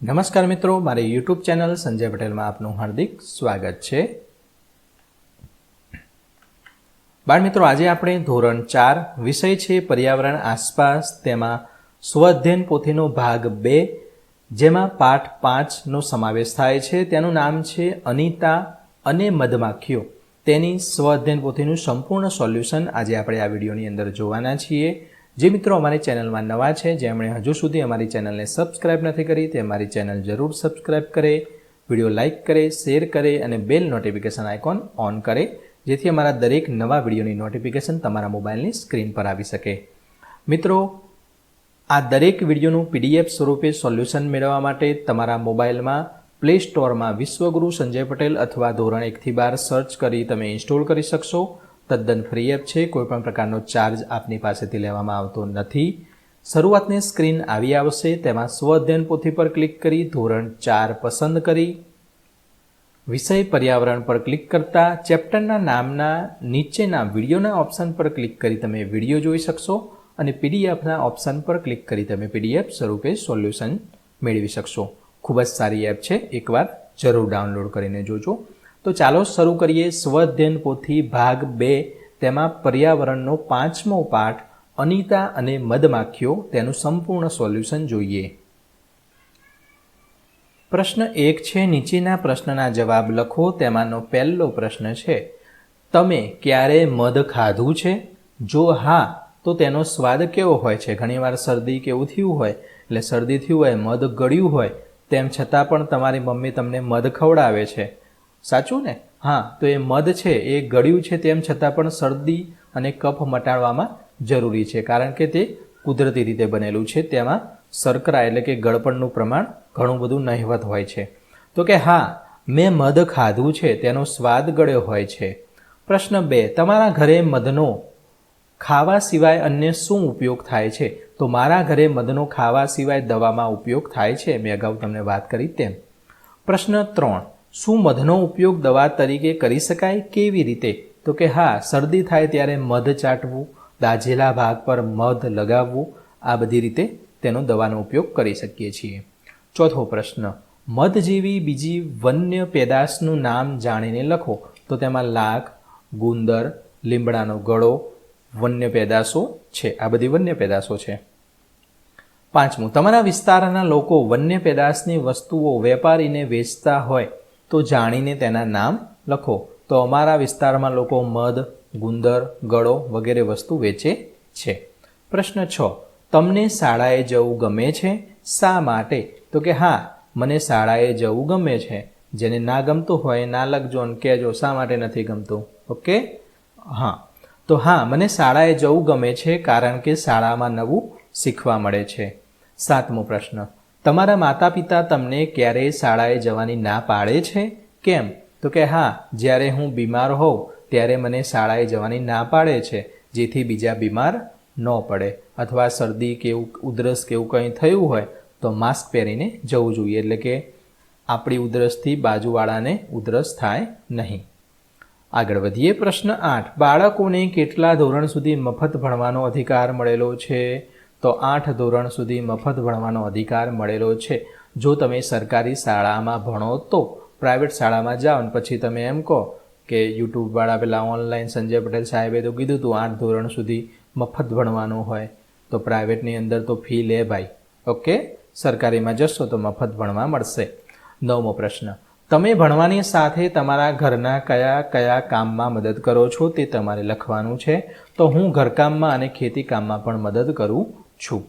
નમસ્કાર મિત્રો, મારી યુટ્યુબ ચેનલ સંજય પટેલમાં આપનું હાર્દિક સ્વાગત છે. બાળ મિત્રો, આજે આપણે ધોરણ ચાર વિષય છે પર્યાવરણ આસપાસ, તેમાં સ્વઅધ્યયન પોથીનો ભાગ બે, જેમાં પાઠ પાંચનો સમાવેશ થાય છે. તેનું નામ છે અનિતા અને મધમાખીઓ. તેની સ્વઅધ્યયન પોથીનું સંપૂર્ણ સોલ્યુશન આજે આપણે આ વિડીયોની અંદર જોવાના છીએ. જે મિત્રો અમારી ચેનલમાં નવા છે જેમણે હજુ સુધી અમારી ચેનલને સબસ્ક્રાઇબ નથી કરી, તે અમારી ચેનલ જરૂર સબસ્ક્રાઇબ કરે, વીડિયો લાઇક કરે, શેર કરે અને બેલ નોટિફિકેશન આઇકોન ઓન કરે, જેથી અમારા દરેક નવા વિડીયોની નોટિફિકેશન તમારા મોબાઈલની સ્ક્રીન પર આવી શકે. મિત્રો, આ દરેક વિડીયોનું પીડીએફ સ્વરૂપે સોલ્યુશન મેળવવા માટે તમારા મોબાઈલમાં પ્લે સ્ટોરમાં વિશ્વગુરુ સંજય પટેલ અથવા ધોરણ એકથી બાર સર્ચ કરી તમે ઇન્સ્ટોલ કરી શકશો. તદ્દન ફ્રી એપ છે, કોઈપણ પ્રકારનો ચાર્જ આપની પાસેથી લેવામાં આવતો નથી. શરૂઆતની સ્ક્રીન આવી આવશે, તેમાં સ્વઅધ્યયન પોથી પર ક્લિક કરી ધોરણ ચાર પસંદ કરી. વિષય પર્યાવરણ પર ક્લિક કરતા ચેપ્ટરના નામના નીચેના વિડીયોના ઓપ્શન પર ક્લિક કરી તમે વીડિયો જોઈ શકશો અને પીડીએફના ઓપ્શન પર ક્લિક કરી તમે પીડીએફ સ્વરૂપે સોલ્યુશન મેળવી શકશો. ખૂબ જ સારી એપ છે, એકવાર જરૂર ડાઉનલોડ કરીને જોજો. તો ચાલો શરૂ કરીએ સ્વધ્યન પોથી ભાગ બે, તેમાં પર્યાવરણનો પાંચમો પાઠ, અનિતા અને મધમાખીઓ તેનું સંપૂર્ણ સોલ્યુશન જોઈએ. પ્રશ્ન એક છે, નીચેના પ્રશ્નના જવાબ લખો, તેમાંનો પહેલો પ્રશ્ન છે, તમે ક્યારે મધ ખાધું છે? જો હા, તો તેનો સ્વાદ કેવો હોય છે? ઘણીવાર શરદી કેવું થયું હોય, એટલે શરદી થયું હોય, મધ ગળ્યું હોય, તેમ છતાં પણ તમારી મમ્મી તમને મધ ખવડાવે છે. સાચું ને? હા, તો એ મધ છે, એ ગળ્યું છે તેમ છતાં પણ શરદી અને કફ મટાડવામાં જરૂરી છે, કારણ કે તે કુદરતી રીતે બનેલું છે, તેમાં શર્કરા એટલે કે ગળપણનું પ્રમાણ ઘણું બધું નહિવત હોય છે. તો કે હા, મેં મધ ખાધું છે, તેનો સ્વાદ ગળ્યો હોય છે. પ્રશ્ન બે, તમારા ઘરે મધનો ખાવા સિવાય અન્ય શું ઉપયોગ થાય છે? તો મારા ઘરે મધનો ખાવા સિવાય દવામાં ઉપયોગ થાય છે, મેં અગાઉ તમને વાત કરી તેમ. પ્રશ્ન ત્રણ શું મધનો ઉપયોગ દવા તરીકે કરી શકાય, કેવી રીતે? તો કે હા, શરદી થાય ત્યારે મધ ચાટવું, દાઝેલા ભાગ પર મધ લગાવવું, આ બધી રીતે તેનો દવાનો ઉપયોગ કરી શકીએ છીએ. ચોથો પ્રશ્ન, મધ જેવી બીજી વન્ય પેદાશનું નામ જાણીને લખો. તો તેમાં લાખ, ગુંદર, લીમડાનો ગળો, વન્ય પેદાશો છે. આ બધી વન્ય પેદાશો છે. પાંચમું, તમારા વિસ્તારના લોકો વન્ય પેદાશની વસ્તુઓ વેપારીને વેચતા હોય. તો જાણીને તેના નામ લખો. તો અમારા વિસ્તારમાં લોકો મધ, ગુંદર, ગળો વગેરે વસ્તુ વેચે છે. પ્રશ્ન છ. તમને શાળાએ જવું ગમે છે? શા માટે? તો કે હા, મને શાળાએ જવું ગમે છે. જેને ના ગમતું હોય, ના લખજો અને કહેજો, શા માટે નથી ગમતું? ઓકે? હા. તો હા, મને શાળાએ જવું ગમે છે કારણ કે શાળામાં નવું શીખવા મળે છે. સાતમો પ્રશ્ન. તમારા માતા પિતા તમને ક્યારેય શાળાએ જવાની ના પાડે છે? કેમ? તો કે હા, જ્યારે હું બીમાર હોઉં, ત્યારે મને શાળાએ જવાની ના પાડે છે, જેથી બીજા બીમાર ન પડે. અથવા શરદી કે ઉધરસ કે એવું કંઈ થયું હોય, તો માસ્ક પહેરીને જવું જોઈએ. એટલે કે આપણી ઉધરસથી બાજુવાળાને ઉધરસ થાય નહીં. આગળ વધીએ. પ્રશ્ન આઠ. બાળકોને કેટલા ધોરણ સુધી મફત ભણવાનો અધિકાર મળેલો છે? તો આઠ ધોરણ સુધી મફત ભણવાનો અધિકાર મળેલો છે. જો તમે સરકારી શાળામાં ભણો તો પ્રાઇવેટ શાળામાં જાઓ અને પછી તમે એમ કહો કે યુટ્યુબવાળા પેલા ઓનલાઈન સંજય પટેલ સાહેબે તો કીધું હતું આઠ ધોરણ સુધી મફત ભણવાનું હોય. તો પ્રાઇવેટની અંદર તો ફી લે ભાઈ. ઓકે? સરકારીમાં જશો તો મફત ભણવા મળશે. નવમો પ્રશ્ન. તમે ભણવાની સાથે તમારા ઘરના કયા કયા કામમાં મદદ કરો છો તે તમારે લખવાનું છે. તો હું ઘરકામમાં અને ખેતી કામમાં પણ મદદ કરું છું.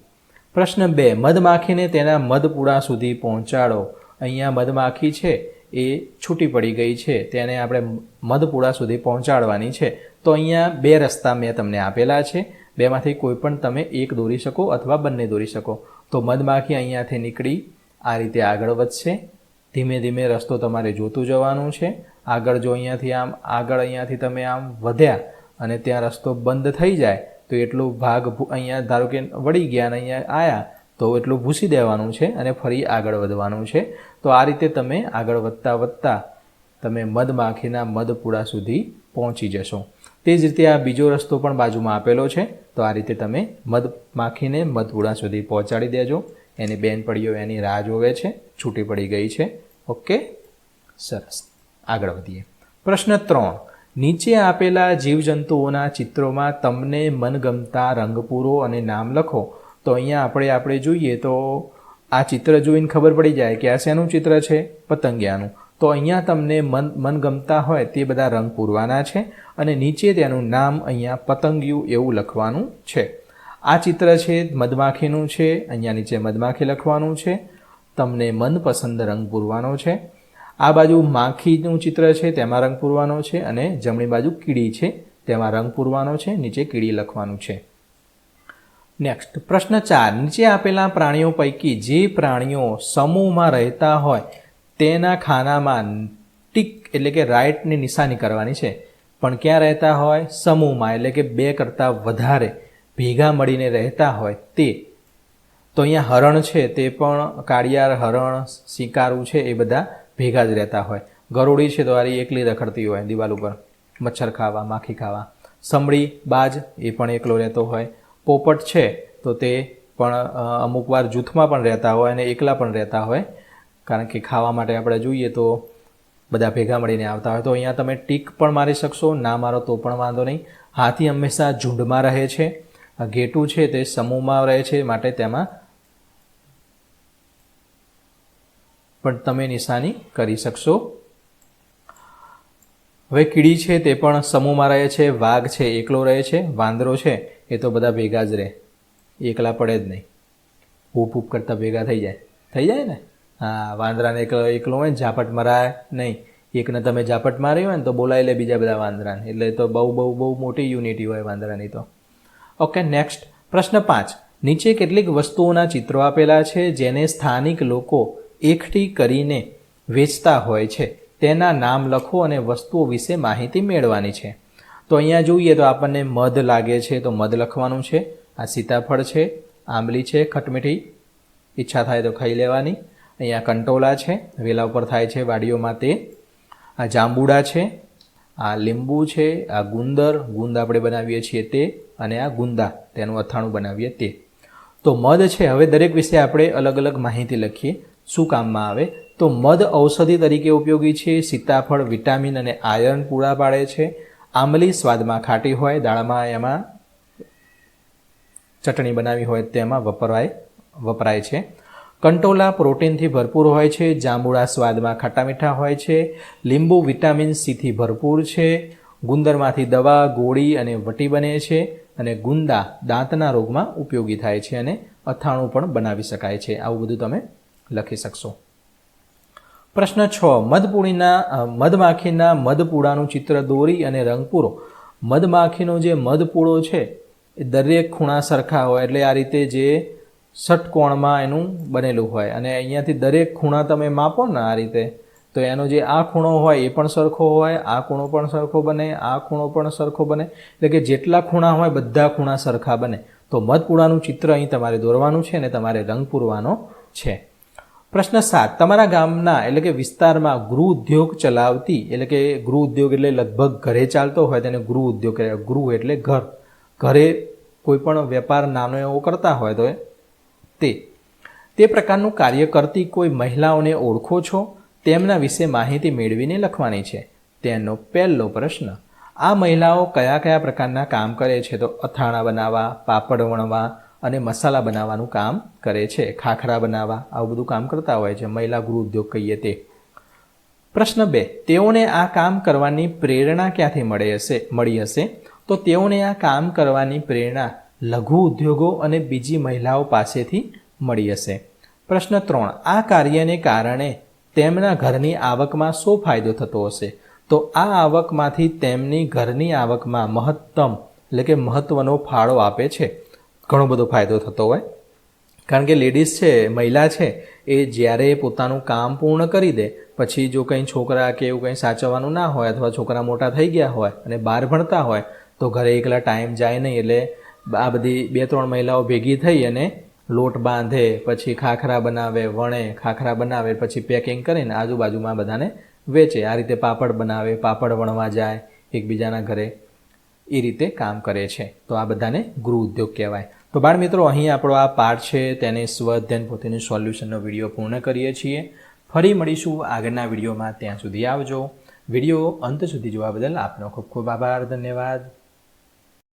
પ્રશ્ન બે, મધમાખીને તેના મધપુડા સુધી પહોંચાડો. અહીંયા મધમાખી છે, એ છૂટી પડી ગઈ છે, તેને આપણે મધપુડા સુધી પહોંચાડવાની છે. તો અહીંયા બે રસ્તા મેં તમને આપેલા છે, બેમાંથી કોઈ પણ તમે એક દોરી શકો અથવા બંને દોરી શકો. તો મધમાખી અહીંયાથી નીકળી, આ રીતે આગળ વધશે. ધીમે ધીમે રસ્તો તમારે જોતું જવાનું છે. આગળ જો અહીંયાથી આમ, આગળ અહીંયાથી તમે આમ વધ્યા અને ત્યાં રસ્તો બંધ થઈ જાય તો એટલો ભાગ અહીંયા ધારો કે વળી ગયા અને અહીંયા આવ્યા તો એટલું ભૂસી દેવાનું છે અને ફરી આગળ વધવાનું છે. તો આ રીતે તમે આગળ વધતા વધતા તમે મધમાખીના મધપુડા સુધી પહોંચી જશો. તે જ રીતે આ બીજો રસ્તો પણ બાજુમાં આપેલો છે. તો આ રીતે તમે મધમાખીને મધપુડા સુધી પહોંચાડી દેજો. એની બેનપડીઓ એની રાહ જોવે છે. છૂટી પડી ગઈ છે. ઓકે? સરસ. આગળ વધીએ. પ્રશ્ન ત્રણ. નીચે આપેલા જીવજંતુઓના ચિત્રોમાં તમને મનગમતા રંગ પૂરો અને નામ લખો. તો અહીંયા આપણે આપણે જોઈએ તો આ ચિત્ર જોઈને ખબર પડી જાય કે આ શેનું ચિત્ર છે? પતંગિયાનું. તો અહીંયા તમને મન, મનગમતા હોય તે બધા રંગ પૂરવાના છે અને નીચે તેનું નામ અહીંયા પતંગિયું એવું લખવાનું છે. આ ચિત્ર છે, મધમાખીનું છે, અહીંયા નીચે મધમાખી લખવાનું છે. તમને મનપસંદ રંગ પૂરવાનો છે. આ બાજુ માખીનું ચિત્ર છે, તેમાં રંગ પૂરવાનો છે અને જમણી બાજુ કીડી છે, તેમાં રંગ પૂરવાનો છે, નીચે કીડી લખવાનું છે. નેક્સ્ટ પ્રશ્ન ચાર. નીચે આપેલા પ્રાણીઓ પૈકી જે પ્રાણીઓ સમૂહમાં રહેતા હોય, તેના ખાનામાં ટીક એટલે કે રાઇટની નિશાની કરવાની છે. પણ ક્યાં રહેતા હોય? સમૂહમાં, એટલે કે બે કરતાં વધારે ભેગા મળીને રહેતા હોય તે. તો અહીંયા હરણ છે, તે પણ કાળિયાર હરણ, શિકારું છે, એ બધા ભેગા જ રહેતા હોય. ગરોળી છે તો એકલી રખડતી હોય, દિવાલ ઉપર. મચ્છર ખાવા, માખી ખાવા. સમળી બાજ, એ પણ એકલો રહેતો હોય. પોપટ છે તો તે પણ અમુક વાર જૂથમાં પણ રહેતા હોય અને એકલા પણ રહેતા હોય. કારણ કે ખાવા માટે આપણે જોઈએ તો બધા ભેગા મળીને આવતા હોય. તો અહીંયા તમે ટીક પણ મારી શકશો, ના મારો તો પણ વાંધો નહીં. હાથી હંમેશા ઝુંડમાં રહે છે. ઘેટું છે તે સમૂહમાં રહે છે, માટે તેમાં પણ તમે નિશાની કરી શકશો. હવે કીડી છે તે પણ સમૂહમાં રહે છે, વાઘ છે એકલો રહે છે, વાંદરો છે એ તો બધા ભેગા જ રહે. એકલા પડે જ નહીં. હૂપ હૂપ કરતાં ભેગા થઈ જાય. થઈ જાય ને? હા, વાંદરાને એકલો એકલો હોય ને, ઝાપટ મરાય નહીં. એકને તમે ઝાપટ મારી હોય ને તો બોલાવી લે બીજા બધા વાંદરાને. એટલે તો બહુ બહુ બહુ મોટી યુનિટી હોય વાંદરાની તો. ઓકે, નેક્સ્ટ પ્રશ્ન પાંચ. નીચે કેટલીક વસ્તુઓના ચિત્રો આપેલા છે જેને સ્થાનિક લોકો એકઠી કરીને વેચતા હોય છે. તેના નામ લખો અને વસ્તુઓ વિશે માહિતી મેળવવાની છે. તો અહીંયા જોઈએ તો આપણને મધ લાગે છે, તો મધ લખવાનું છે. આ સીતાફળ છે, આંબલી છે, ખટમીઠી. ઈચ્છા થાય તો ખાઈ લેવાની. અહીંયા કંટોલા છે, વેલા ઉપર થાય છે વાડીઓમાં તે. આ જાંબુડા છે, આ લીંબુ છે, આ ગુંદર. ગુંદ આપણે બનાવીએ છીએ તે અને આ ગુંદા. તેનું અથાણું બનાવીએ તે. તો મધ છે, હવે દરેક વિશે આપણે અલગ અલગ માહિતી લખીએ. શું કામમાં આવે? તો મધ ઔષધિ તરીકે ઉપયોગી છે, સીતાફળ, વિટામિન અને આયર્ન પૂરા પાડે છે. આંબલી સ્વાદમાં ખાટી હોય, દાળમાં એમાં ચટણી બનાવી હોય તેમાં વપરાય વપરાય છે. કંટોલા પ્રોટીનથી ભરપૂર હોય છે, જાંબુડા સ્વાદમાં ખાટા મીઠા હોય છે. લીંબુ વિટામિન સીથી ભરપૂર છે. ગુંદરમાંથી દવા, ગોળી અને વટી બને છે અને ગુંદા દાંતના રોગમાં ઉપયોગી થાય છે અને અથાણું પણ બનાવી શકાય છે. આવું બધું તમે લખી શકશો. પ્રશ્ન છ મધપૂળીના મધમાખીના મધપૂળાનું ચિત્ર દોરી અને રંગ પૂરો. મધમાખીનો જે મધપૂળો છે, એ દરેક ખૂણા સરખા હોય એટલે આ રીતે જે ષટકોણમાં એનું બનેલું હોય. અને અહીંયાથી દરેક ખૂણા તમે માપો ને આ રીતે, તો એનો જે આ ખૂણો હોય એ પણ સરખો હોય, આ ખૂણો પણ સરખો બને, આ ખૂણો પણ સરખો બને. એટલે કે જેટલા ખૂણા હોય બધા ખૂણા સરખા બને. તો મધપૂળાનું ચિત્ર અહીં તમારે દોરવાનું છે અને તમારે રંગ પૂરવાનો છે. પ્રશ્ન સાત. તમારા ગામના એટલે કે વિસ્તારમાં ગૃહ ઉદ્યોગ ચલાવતી, એટલે કે ગૃહ ઉદ્યોગ એટલે લગભગ ઘરે ચાલતો હોય તેને ગૃહ ઉદ્યોગ કહેવાય. ગૃહ એટલે ઘર. ઘરે કોઈ પણ વેપાર નાનો એવો કરતા હોય તો તે. તે પ્રકારનું કાર્ય કરતી કોઈ મહિલાઓને ઓળખો છો? તેમના વિશે માહિતી મેળવીને લખવાની છે. તેનો પહેલો પ્રશ્ન. આ મહિલાઓ કયા કયા પ્રકારના કામ કરે છે? તો અથાણા બનાવવા, પાપડ વણવા અને મસાલા બનાવવાનું કામ કરે છે. ખાખરા બનાવવા, આવું બધું કામ કરતા હોય છે. મહિલા ગૃહ ઉદ્યોગ કહીએ તે. પ્રશ્ન બે, તેઓને આ કામ કરવાની પ્રેરણા ક્યાંથી મળે હશે? મળી હશે? તો તેઓને આ કામ કરવાની પ્રેરણા લઘુ ઉદ્યોગો અને બીજી મહિલાઓ પાસેથી મળી હશે. પ્રશ્ન ત્રણ, આ કાર્યને કારણે તેમના ઘરની આવકમાં શું ફાયદો થતો હશે? તો આ આવકમાંથી તેમની ઘરની આવકમાં મહત્તમ, એટલે કે મહત્વનો ફાળો આપે છે. ઘણો બધો ફાયદો થતો હોય. કારણ કે લેડીઝ છે, મહિલા છે, એ જ્યારે પોતાનું કામ પૂર્ણ કરી દે, પછી જો કંઈ છોકરા કે એવું કંઈ સાચવવાનું ના હોય અથવા છોકરા મોટા થઈ ગયા હોય અને બહાર ભણતા હોય, તો ઘરે એકલા ટાઈમ જાય નહીં એટલે આ બધી બે ત્રણ મહિલાઓ ભેગી થઈ અને લોટ બાંધે, પછી ખાખરા બનાવે, વણે, ખાખરા બનાવે, પછી પેકિંગ કરીને આજુબાજુમાં બધાને વેચે. આ રીતે પાપડ બનાવે, પાપડ વણવા જાય એકબીજાના ઘરે. એ રીતે કામ કરે છે. તો આ બધાને ગૃહ ઉદ્યોગ કહેવાય. તો બાળ મિત્રો, અહીં આપણો આ પાઠ છે. તેને સ્વઅધ્યયન પોતેનું સોલ્યુશનનો વીડિયો પૂર્ણ કરીએ છીએ. ફરી મળીશું આગળના વિડીયોમાં. ત્યાં સુધી આવજો. વીડિયો અંત સુધી જોવા બદલ આપનો ખૂબ ખૂબ આભાર. ધન્યવાદ.